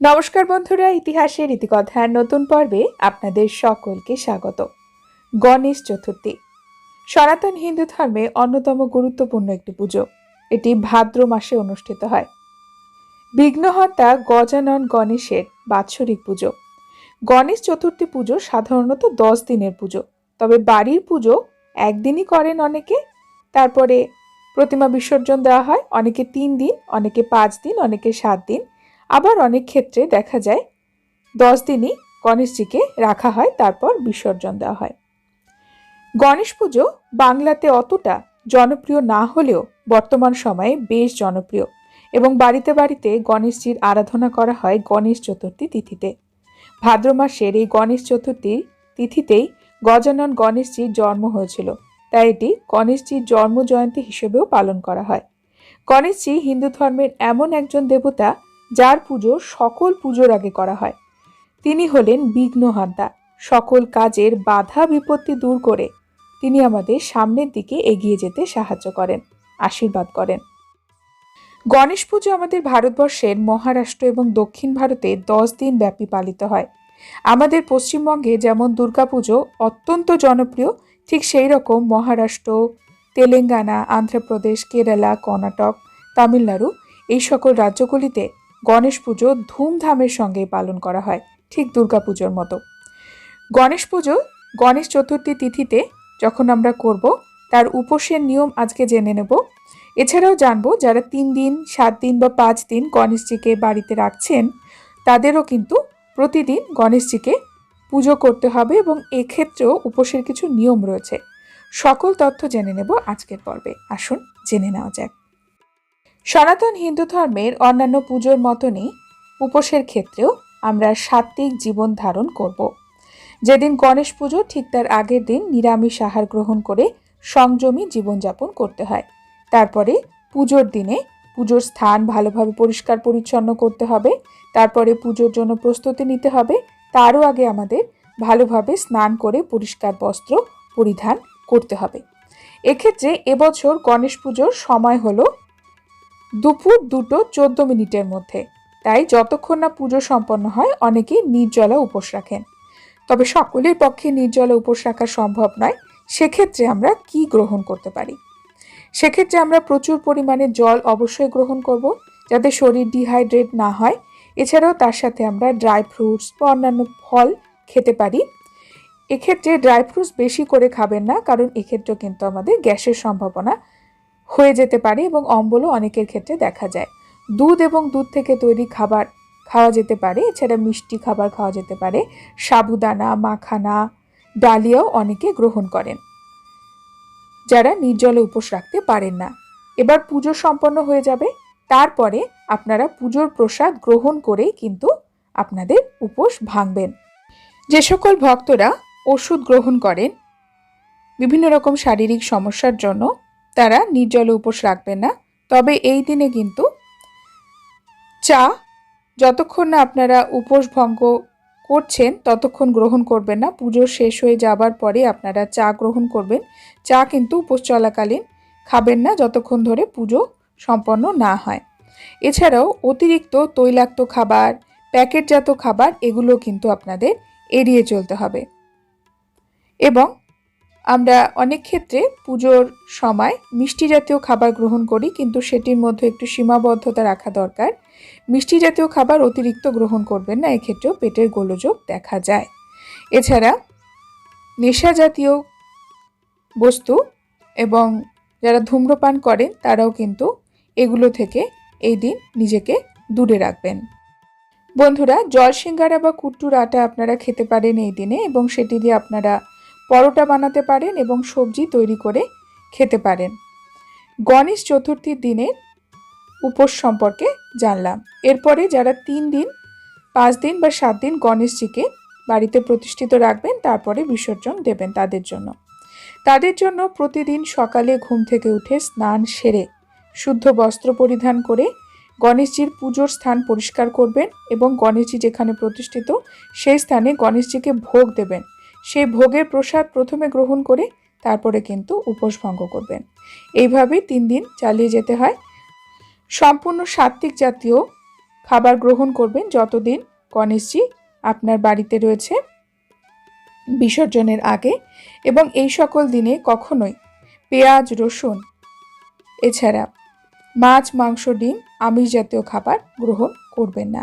নমস্কার বন্ধুরা, ইতিহাসের ইতিকথার নতুন পর্বে আপনাদের সকলকে স্বাগত। গণেশ চতুর্থী। সনাতন হিন্দু ধর্মে অন্যতম গুরুত্বপূর্ণ একটি পুজো। এটি ভাদ্র মাসে অনুষ্ঠিত হয়। বিঘ্নহর্তা গজানন গণেশের বাৎসরিক পুজো। গণেশ চতুর্থী পুজো সাধারণত দশ দিনের পুজো। তবে বাড়ির পুজো একদিনই করেন অনেকে। তারপরে প্রতিমা বিসর্জন দেওয়া হয়, অনেকে তিন দিন, অনেকে পাঁচ দিন, অনেকে সাত দিন। আবার অনেক ক্ষেত্রে দেখা যায় দশ দিনই গণেশজিকে রাখা হয়, তারপর বিসর্জন দেওয়া হয়। গণেশ পুজো বাংলাতে অতটা জনপ্রিয় না হলেও বর্তমান সময়ে বেশ জনপ্রিয় এবং বাড়িতে বাড়িতে গণেশজির আরাধনা করা হয় গণেশ চতুর্থী তিথিতে। ভাদ্র মাসের এই গণেশ চতুর্থীর তিথিতেই গজানন গণেশজির জন্ম হয়েছিল, তাই এটি গণেশজির জন্ম জয়ন্তী হিসেবেও পালন করা হয়। গণেশজি হিন্দু ধর্মের এমন একজন দেবতা যার পুজো সকল পুজোর আগে করা হয়। তিনি হলেন বিঘ্নহান্তা সকল কাজের বাধা বিপত্তি দূর করে তিনি আমাদের সামনের দিকে এগিয়ে যেতে সাহায্য করেন, আশীর্বাদ করেন। গণেশ পুজো আমাদের ভারতবর্ষের মহারাষ্ট্র এবং দক্ষিণ ভারতে দশ দিন ব্যাপী পালিত হয়। আমাদের পশ্চিমবঙ্গে যেমন দুর্গাপুজো অত্যন্ত জনপ্রিয়, ঠিক সেই রকম মহারাষ্ট্র, তেলেঙ্গানা অন্ধ্রপ্রদেশ কেরালা, কর্ণাটক, তামিলনাড়ু এই সকল রাজ্যগুলিতে গণেশ পুজো ধুমধামের সঙ্গে পালন করা হয়, ঠিক দুর্গাপুজোর মতো। গণেশ পুজো গণেশ চতুর্থী তিথিতে যখন আমরা করব, তার উপোসের নিয়ম আজকে জেনে নেব। এছাড়াও জানব যারা তিন দিন, সাত দিন বা পাঁচ দিন গণেশজিকে বাড়িতে রাখছেন, তাদেরও কিন্তু প্রতিদিন গণেশজিকে পুজো করতে হবে এবং এক্ষেত্রেও উপোসের কিছু নিয়ম রয়েছে। সকল তথ্য জেনে নেব আজকের পর্বে। আসুন জেনে নেওয়া যাক। সনাতন হিন্দু ধর্মের অন্যান্য পুজোর মতনই উপোসের ক্ষেত্রেও আমরা সাত্ত্বিক জীবন ধারণ করব। যেদিন গণেশ পুজো, ঠিক তার আগের দিন নিরামিষ আহার গ্রহণ করে সংযমী জীবনযাপন করতে হয়। তারপরে পুজোর দিনে পুজোর স্থান ভালোভাবে পরিষ্কার পরিচ্ছন্ন করতে হবে। তারপরে পুজোর জন্য প্রস্তুতি নিতে হবে। তারও আগে আমাদের ভালোভাবে স্নান করে পরিষ্কার বস্ত্র পরিধান করতে হবে। এক্ষেত্রে এবছর গণেশ পুজোর সময় হলো দুপুর দুটো চোদ্দ মিনিটের মধ্যে। তাই যতক্ষণ না পুজো সম্পন্ন হয়, অনেকেই নির্জলা উপোস রাখেন। তবে সকলের পক্ষে নির্জলা উপোস রাখা সম্ভব নয়, সেক্ষেত্রে আমরা কি গ্রহণ করতে পারি? সেক্ষেত্রে আমরা প্রচুর পরিমাণে জল অবশ্যই গ্রহণ করব, যাতে শরীর ডিহাইড্রেট না হয়। এছাড়াও তার সাথে আমরা ড্রাই ফ্রুটস বা অন্যান্য ফল খেতে পারি। এক্ষেত্রে ড্রাই ফ্রুটস বেশি করে খাবেন না, কারণ এক্ষেত্রেও কিন্তু আমাদের গ্যাসের সম্ভাবনা হয়ে যেতে পারে এবং অম্বলও অনেকের ক্ষেত্রে দেখা যায়। দুধ এবং দুধ থেকে তৈরি খাবার খাওয়া যেতে পারে, এছাড়া মিষ্টি খাবার খাওয়া যেতে পারে। সাবুদানা, মাখানা, ডালিয়াও অনেকে গ্রহণ করেন। যারা নির্জলে উপোস রাখতে পারেন না। এবার পুজো সম্পন্ন হয়ে যাবে। তারপরে আপনারা পুজোর প্রসাদ গ্রহণ করেই কিন্তু আপনাদের উপোস ভাঙবেন। যে সকল ভক্তরা ওষুধ গ্রহণ করেন, বিভিন্ন রকম শারীরিক সমস্যার জন্য তারা নির্জলে উপোস রাখবেন না। তবে এই দিনে কিন্তু চা যতক্ষণ না আপনারা উপোস ভঙ্গ করছেন, ততক্ষণ গ্রহণ করবেন না। পুজো শেষ হয়ে যাবার পরে আপনারা চা গ্রহণ করবেন। চা কিন্তু উপোস চলাকালীন খাবেন না, যতক্ষণ ধরে পুজো সম্পন্ন না হয়। এছাড়াও অতিরিক্ত তৈলাক্ত খাবার, প্যাকেটজাত খাবার, এগুলো কিন্তু আপনাদের এড়িয়ে চলতে হবে। এবং আমরা অনেক ক্ষেত্রে পুজোর সময় মিষ্টি জাতীয় খাবার গ্রহণ করি, কিন্তু সেটির মধ্যে একটু সীমাবদ্ধতা রাখা দরকার। মিষ্টি জাতীয় খাবার অতিরিক্ত গ্রহণ করবেন না, এক্ষেত্রেও পেটের গোলযোগ দেখা যায়। এছাড়া নেশা জাতীয় বস্তু এবং যারা ধূম্রপান করেন, তারাও কিন্তু এগুলো থেকে এই দিন নিজেকে দূরে রাখবেন। বন্ধুরা জল সিঙ্গারা বা কুট্টুর আটা আপনারা খেতে পারেন এই দিনে এবং সেটি দিয়ে আপনারা পরোটা বানাতে পারেন এবং সবজি তৈরি করে খেতে পারেন। গণেশ চতুর্থীর দিনের উপোস সম্পর্কে জানলাম। এরপরে যারা তিন দিন, পাঁচ দিন বা সাত দিন গণেশজিকে বাড়িতে প্রতিষ্ঠিত রাখবেন, তারপরে বিসর্জন দেবেন তাদের জন্য। তাদের জন্য প্রতিদিন সকালে ঘুম থেকে উঠে স্নান সেরে শুদ্ধ বস্ত্র পরিধান করে গণেশজির পুজোর স্থান পরিষ্কার করবেন এবং গণেশজি যেখানে প্রতিষ্ঠিত, সেই স্থানে গণেশজিকে ভোগ দেবেন। সেই ভোগের প্রসাদ প্রথমে গ্রহণ করে তারপরে কিন্তু উপোস ভঙ্গ করবেন। এইভাবে তিন দিন চালিয়ে যেতে হয়। সম্পূর্ণ সাত্ত্বিক জাতীয় খাবার গ্রহণ করবেন যতদিন গণেশজি আপনার বাড়িতে রয়েছে বিসর্জনের আগে এবং এই সকল দিনে কখনোই পেঁয়াজ, রসুন এছাড়া মাছ, মাংস, ডিম, আমিষ জাতীয় খাবার গ্রহণ করবেন না।